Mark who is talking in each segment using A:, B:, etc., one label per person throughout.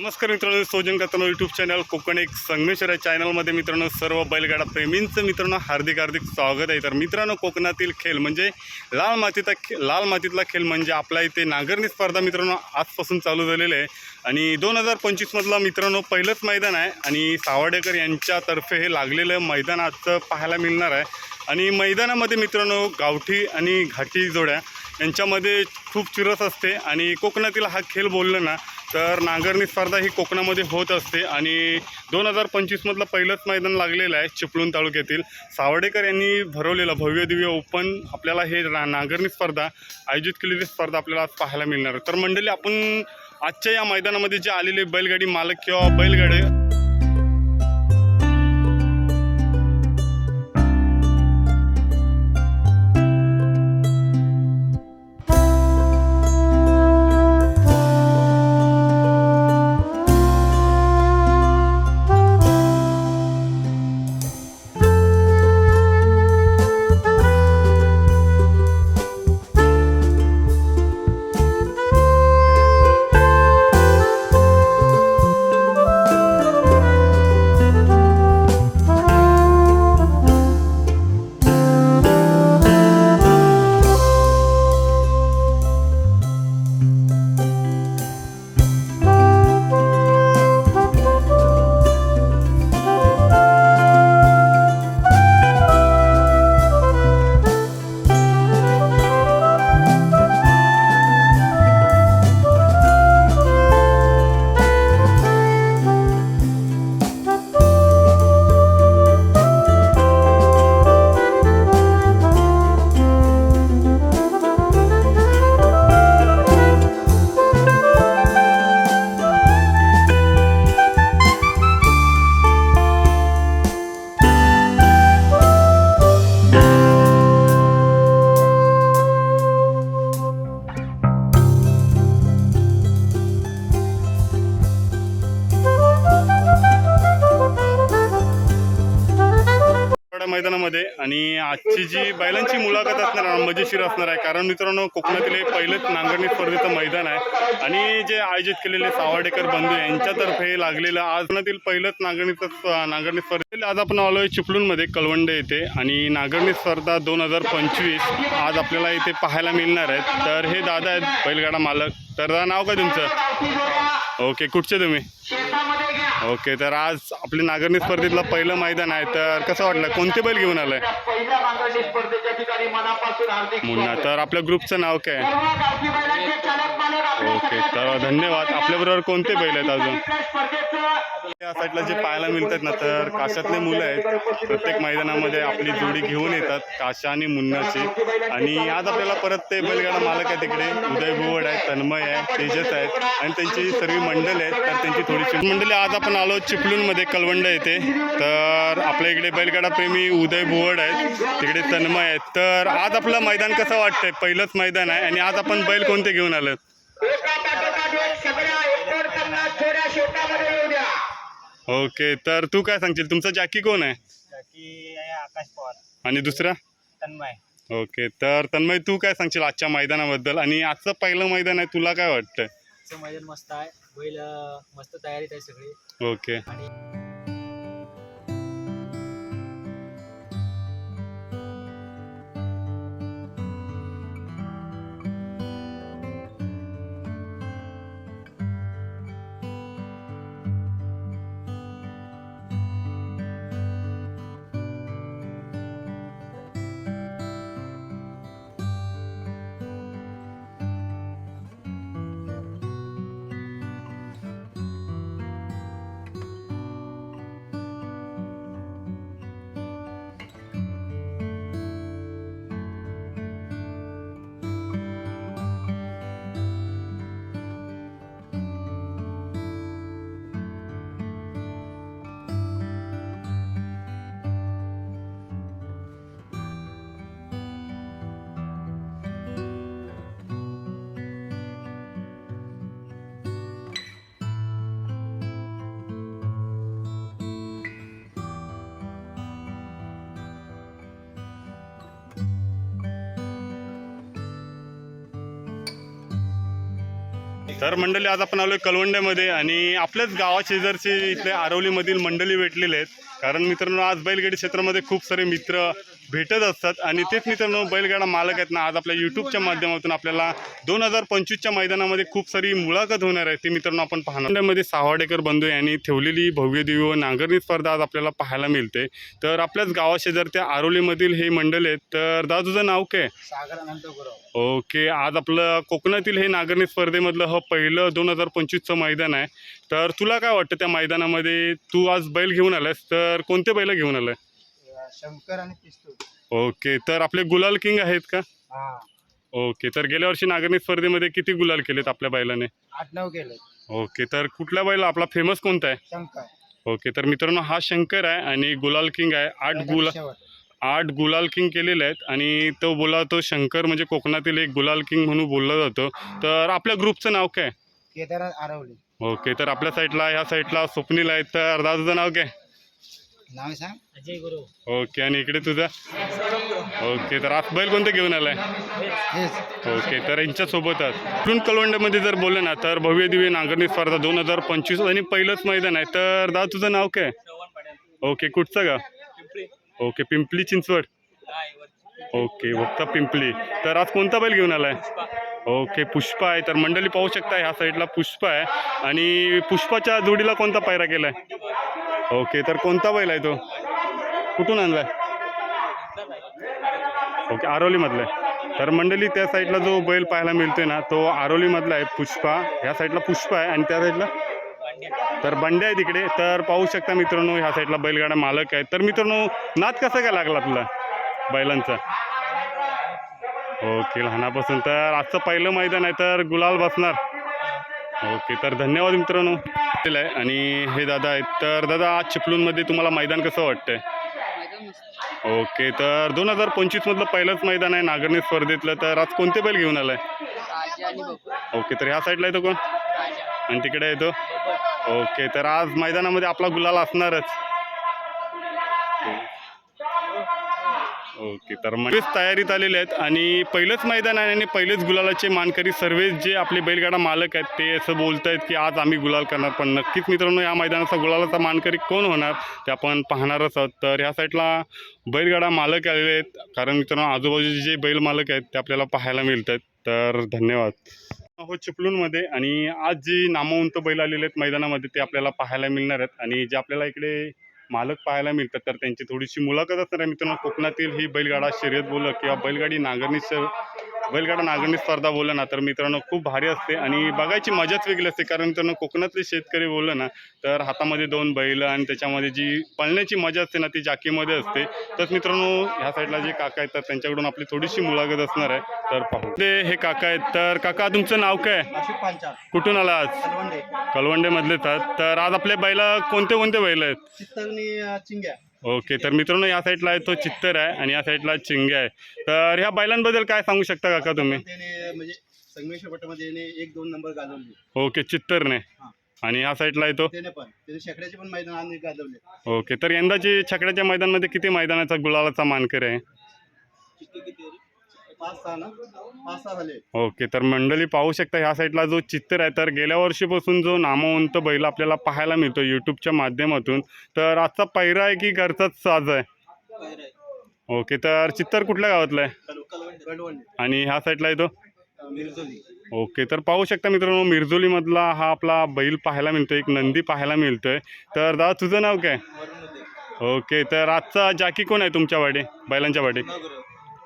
A: नमस्कार मित्रांनो सोजन करताना यूट्यूब चॅनल कोकण एक संगमेश्वर या चॅनलमध्ये मित्रांनो सर्व बैलगाडा प्रेमींचं मित्रांनो हार्दिक हार्दिक स्वागत आहे. तर मित्रांनो कोकणातील खेळ म्हणजे लाल मातीचा खे लाल मातीतला खेळ म्हणजे आपल्या इथे नागरणी स्पर्धा मित्रांनो आजपासून चालू झालेली आहे. आणि दोन हजार पंचवीसमधला मित्रांनो पहिलंच मैदान आहे. आणि सावडेकर यांच्यातर्फे हे लागलेलं मैदान आजचं पाहायला मिळणार आहे. आणि मैदानामध्ये मित्रांनो गावठी आणि घाटी जोड्या यांच्यामध्ये खूप चिरस असते. आणि कोकणातील हा खेळ बोललं ना तर नांगरणी स्पर्धा ही कोकणामध्ये होत असते आणि दोन हजार पंचवीसमधलं पहिलंच मैदान लागलेलं आहे चिपळूण तालुक्यातील. सावर्डेकर यांनी भरवलेलं भव्य दिव्य ओपन आपल्याला हे ना नांगरणी स्पर्धा आयोजित केलेली स्पर्धा आपल्याला आज पाहायला मिळणार. तर मंडळी आपण आजच्या या मैदानामध्ये जे आलेले बैलगाडी मालक किंवा बैलगाडी आजची जी बैलांची मुलाखत असणार आहे मजेशीर असणार आहे. कारण मित्रांनो कोकणातील हे पहिलंच नांगरणी स्पर्धेचं मैदान आहे. आणि जे आयोजित केलेले सावर्डेकर बंधू यांच्यातर्फे लागलेलं आज कोकणातील पहिलंच नांगरणीचं नांगरणी स्पर्धेला आज आपण आलोय चिपळूणमध्ये कलवंडे येथे. आणि नांगरणी स्पर्धा दोन हजार पंचवीस आज आपल्याला इथे पाहायला मिळणार आहेत तर हे दादा आहेत बैलगाडा मालक. तर दादा नाव काय तुमचं? ओके कुठचे तुम्ही? ओके तर आज आपली नागरणी स्पर्धेतलं पहिलं मैदान आहे. तर कसं वाटलं? कोणते बैल घेऊन आलाय? मुन्ना तर आपल्या ग्रुपचं नाव काय ओके तर धन्यवाद. आपल्याबरोबर कोणते बैल आहेत अजून? या साईडला जे पाहायला मिळतात ना तर काशातले मुलं आहेत. प्रत्येक मैदानामध्ये आपली जोडी घेऊन येतात काशा आणि मुन्नाची. आणि आज आपल्याला परत ते बैलगाडा मालक आहे तिकडे. उदय भुवड आहे तन्मय आहे तेजस आहेत. आणि त्यांची सर्व मंडळ आहेत तर त्यांची थोडीशी मंडळी आज आपण आलो चिपळूणमध्ये कलवंड येते तर आपल्या इकडे बैलगाडा प्रेमी उदय भुवड आहेत तिकडे तन्मय आहेत. तर आज आपलं मैदान कसं वाटतंय? पहिलंच मैदान आहे. आणि आज आपण बैल कोणते घेऊन आलो ओके तर तू काय सांगशील? तुमचा जॅकी कोण आहे?
B: की आकाश पवार.
A: आणि दुसरा?
B: तन्मय.
A: ओके तर तन्मय तू काय सांगशील आजच्या मैदानाबद्दल? आणि आजचं पहिलं मैदान आहे तुला काय
B: आजचं मैदान मस्त आहे. बैल मस्त तयारीत आहे सगळी.
A: ओके.
B: आणि
A: तर मंडळी आज आपण आलो आहे कलवंड्यामध्ये आणि आपल्याच गावा शेजारचे इथले आरवलीमधील मंडळी भेटलेले आहेत. कारण मित्रांनो आज बैलगाडी क्षेत्रामध्ये खूप सारे मित्र भेटत असतात. आणि तेच मित्रांनो बैलगाडा मालक आहेत ना आज आपल्या यूट्यूबच्या माध्यमातून आपल्याला दोन हजार पंचवीसच्या मैदानामध्ये खूप सारी मुलाखत होणार आहे. ती मित्रांनो आपण पाहणार. मध्ये सावाडेकर बंधू यांनी ठेवलेली भव्य दिव्य व नांगरणी स्पर्धा आज आपल्याला पाहायला मिळते. तर आपल्याच गावाशेजारच्या आरोलीमधील हे मंडळ आहेत तर दादा तुझं नाव काय? ओके आज आपलं कोकणातील हे नागरणी स्पर्धेमधलं ह पहिलं दोन हजार पंचवीसचं मैदान आहे. तर तुला काय वाटतं त्या मैदानामध्ये? तू आज बैल घेऊन आलास तर कोणते बैल घेऊन आलाय?
B: शंकर आणि पिस्तूल.
A: ओके तर आपले गुलाल किंग आहेत का?
B: हा.
A: ओके तर गेल्या वर्षी नागरिक स्पर्धेमध्ये किती गुलाल केलेत आपल्या बैलाने?
B: आठ नऊ केले
A: ओके तर कुठला बैल आपला फेमस कोणता आहे?
B: शंकर.
A: ओके तर मित्रांनो हा शंकर आहे आणि गुलाल किंग आहे. आठ गुला
B: शेवट.
A: आठ गुलाल किंग केलेले आहेत आणि तो बोला तो शंकर म्हणजे कोकणातील एक गुलाल किंग म्हणून बोलला जातो. तर आपल्या ग्रुपचं नाव काय?
B: केदारनाथ आरवली.
A: ओके तर आपल्या साईडला ह्या साईडला स्वप्नील आहे तर दादाचं नाव काय?
B: नाव सांग. अजय गुरु.
A: ओके आणि इकडे तुझं? ओके तर आज बैल कोणतं घेऊन आलाय?
B: हेच
A: ओके तर यांच्यासोबतच इथून कलवंड्यामध्ये जर बोललं ना तर भव्य दिव्य नांगरणी स्पर्धा दोन हजार पंचवीस आणि पहिलंच मैदान आहे. तर दादा तुझं नाव काय? ओके कुठचं गाव? ओके पिंपली चिंचवड. ओके फक्त पिंपली. तर आज कोणता बैल घेऊन आलाय? ओके पुष्पा आहे. तर मंडळी पाहू शकता ह्या साईडला पुष्पा आहे. आणि पुष्पाच्या जोडीला कोणता पायरा केलाय? ओके तर कोणता बैल आहे तो? कुठून आणलाय? ओके आरोलीमधला आहे. तर मंडळी त्या साईडला जो बैल पाहायला मिळतोय ना तो आरोलीमधला आहे पुष्पा. ह्या साईडला पुष्पा आहे आणि त्या साईडला? तर बंड्या आहे तिकडे. तर पाहू शकता मित्रांनो ह्या साईडला बैलगाडा मालक आहे. तर मित्रांनो नाद कसा काय लागला आपला बैलांचा? ओके लहानापासून. तर आजचं पहिलं मैदान आहे तर गुलाल बसणार. ओके तर धन्यवाद मित्रांनो. आहे. आणि हे दादा आहेत. तर दादा आज चिपळूणमध्ये तुम्हाला मैदान कसं वाटतंय? ओके तर दोन हजार पंचवीसमधलं पहिलंच मैदान आहे नागरणी स्पर्धेतलं. तर आज कोणते बैल घेऊन आलाय? ओके तर ह्या साईडला येतो कोण?
B: राजा.
A: आणि तिकडे येतो? ओके तर आज मैदानामध्ये आपला गुलाल असणारच. ओके तर मगच तयारीत आलेले आहेत. आणि पहिलंच मैदान आहे आणि पहिलेच गुलालाचे मानकरी सर्वच जे आपले बैलगाडा मालक आहेत ते असं बोलत आहेत की आज आम्ही गुलाल करणार. पण नक्कीच मित्रांनो या मैदानाचा गुलालाचा मानकरी कोण होणार ते आपण पाहणारच आहोत. तर ह्या साईडला बैलगाडा मालक आलेले आहेत. कारण मित्रांनो आजूबाजूचे जे बैल मालक आहेत ते आपल्याला पाहायला मिळत आहेत तर धन्यवाद. हो चिपळूणमध्ये. आणि आज जी नामवंत बैल आलेले आहेत मैदानामध्ये ते आपल्याला पाहायला मिळणार आहेत. आणि जे आपल्याला इकडे मालक पाहायला मिळतात तर त्यांची थोडीशी मुलाखत असणार आहे मित्रांनो. कोकणातील ही बैलगाडा शर्यत बोललं किंवा बैलगाडी नांगरणी बैलगाडा नांगरणी स्पर्धा बोललं ना तर मित्रांनो खूप भारी असते. आणि बघायची मजाच वेगळी असते कारण मित्रांनो कोकणातले शेतकरी बोललं ना तर हातामध्ये दोन बैल आणि त्याच्यामध्ये जी पळण्याची मजा असते ना ती जाकीमध्ये असते. तर मित्रांनो ह्या साईडला जे काका आहेत तर त्यांच्याकडून आपली थोडीशी मुलाखत असणार आहे. तर पाहू. ते हे काका आहेत तर काका तुमचं नाव काय कुठून आला आज?
B: कलवंडे.
A: आहात. तर आज आपल्या बैला कोणते कोणते बैल आहेत?
B: चिंग्या.
A: ओके तर मित्रांनो या साईडला आहे तो चित्तर आहे आणि या साईडला चिंग्या आहे. तर ह्या बैलांबद्दल काय सांगू शकता काका तुम्ही?
B: त्याने म्हणजे संगमेश्वर पटामध्ये याने एक दोन नंबर गाजवले.
A: ओके चित्तरने.
B: हां.
A: आणि ह्या साईडला आहे तो
B: त्याने पण. त्याने शेकड्याचे पण मैदान आम्ही गाजवले.
A: ओके तर यंदाची छकड्याच्या मैदानामध्ये किती मैदानाचा गुलालाचा मानकर आहे?
B: पाच सहा ना? पाच सहा झाले.
A: ओके तर मंडळी पाहू शकता ह्या साईडला जो चित्तर आहे तर गेल्या वर्षीपासून जो नामवंत बैल आपल्याला पाहायला मिळतो यूट्यूबच्या माध्यमातून तर आजचा पैरा आहे की घरचाच साज आहे? ओके तर चित्तर कुठल्या गावातलं आहे? आणि ह्या साईडला आहे तो?
B: मिरजोली.
A: ओके तर पाहू शकता मित्रांनो मिरजोलीमधला हा आपला बैल पाहायला मिळतो एक नंदी पाहायला मिळतोय. तर दादा तुझं नाव काय? ओके तर आजचा जाकी कोण आहे तुमच्या वाडी बैलांच्या वाडी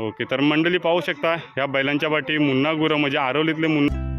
A: ओके तर मंडळी पाहू शकता ह्या बैलांच्या वाटी मुन्ना गुरं म्हणजे आरवलीतले मुन्ना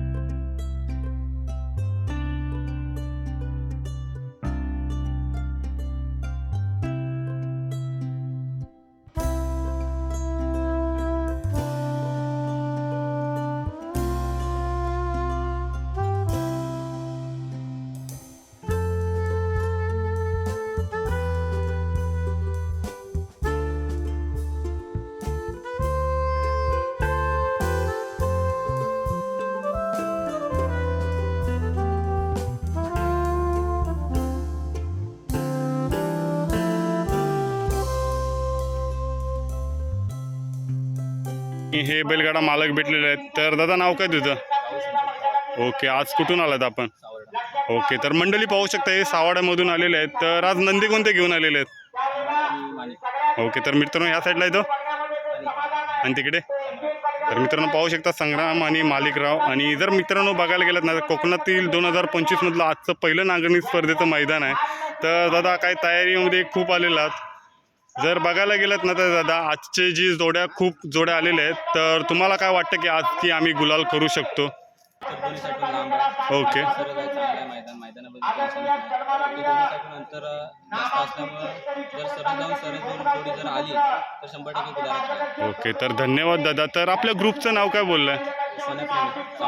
A: हे बैलगाडा मालक भेटलेले आहेत. तर दादा नाव काय तुझं? ओके आज कुठून आलात आपण? ओके तर मंडळी पाहू शकता हे सावाड्यामधून आलेले आहेत. तर आज नंदी कोणते घेऊन आलेले आहेत? ओके तर मित्रांनो या साईडला येतो. आणि तिकडे? तर मित्रांनो पाहू शकता संग्राम आणि मालिकराव. आणि जर मित्रांनो बघायला गेलात ना तर कोकणातील दोन हजार पंचवीसमधलं आजचं पहिलं नागरिक स्पर्धेचं मैदान आहे. तर दादा काय तयारीमध्ये खूप आलेला आहात. जर बघायला गेलात ना तर दादा आजचे जी जोड्या खूप जोड्या आलेल्या आहेत तर तुम्हाला काय वाटतं की आज की आम्ही गुलाल करू शकतो? ओके. ओके तर धन्यवाद दादा. तर आपल्या ग्रुपचं नाव काय बोललं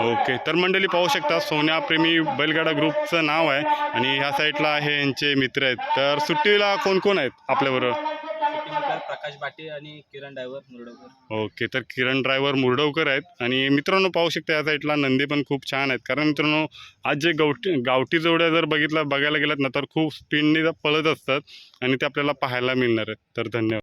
A: ओके तर मंडळी पाहू शकता सोन्याप्रेमी बैलगाडा ग्रुपचं नाव आहे आणि ह्या साईडला आहे यांचे मित्र आहेत. तर सुट्टीला कोण कोण आहेत आपल्याबरोबर?
B: आकाश बाटे आणि किरण ड्रायव्हर मुरडवकर.
A: ओके तर किरण ड्रायव्हर मुरडवकर आहेत. आणि मित्रांनो पाहू शकता या साईडला नंदी पण खूप छान आहेत. कारण मित्रांनो आज जे गावठी गावठी जोड्या जर बघितलं बघायला गेलात ना तर खूप स्पीडने पळत असतात आणि ते आपल्याला पाहायला मिळणार आहेत. तर धन्यवाद.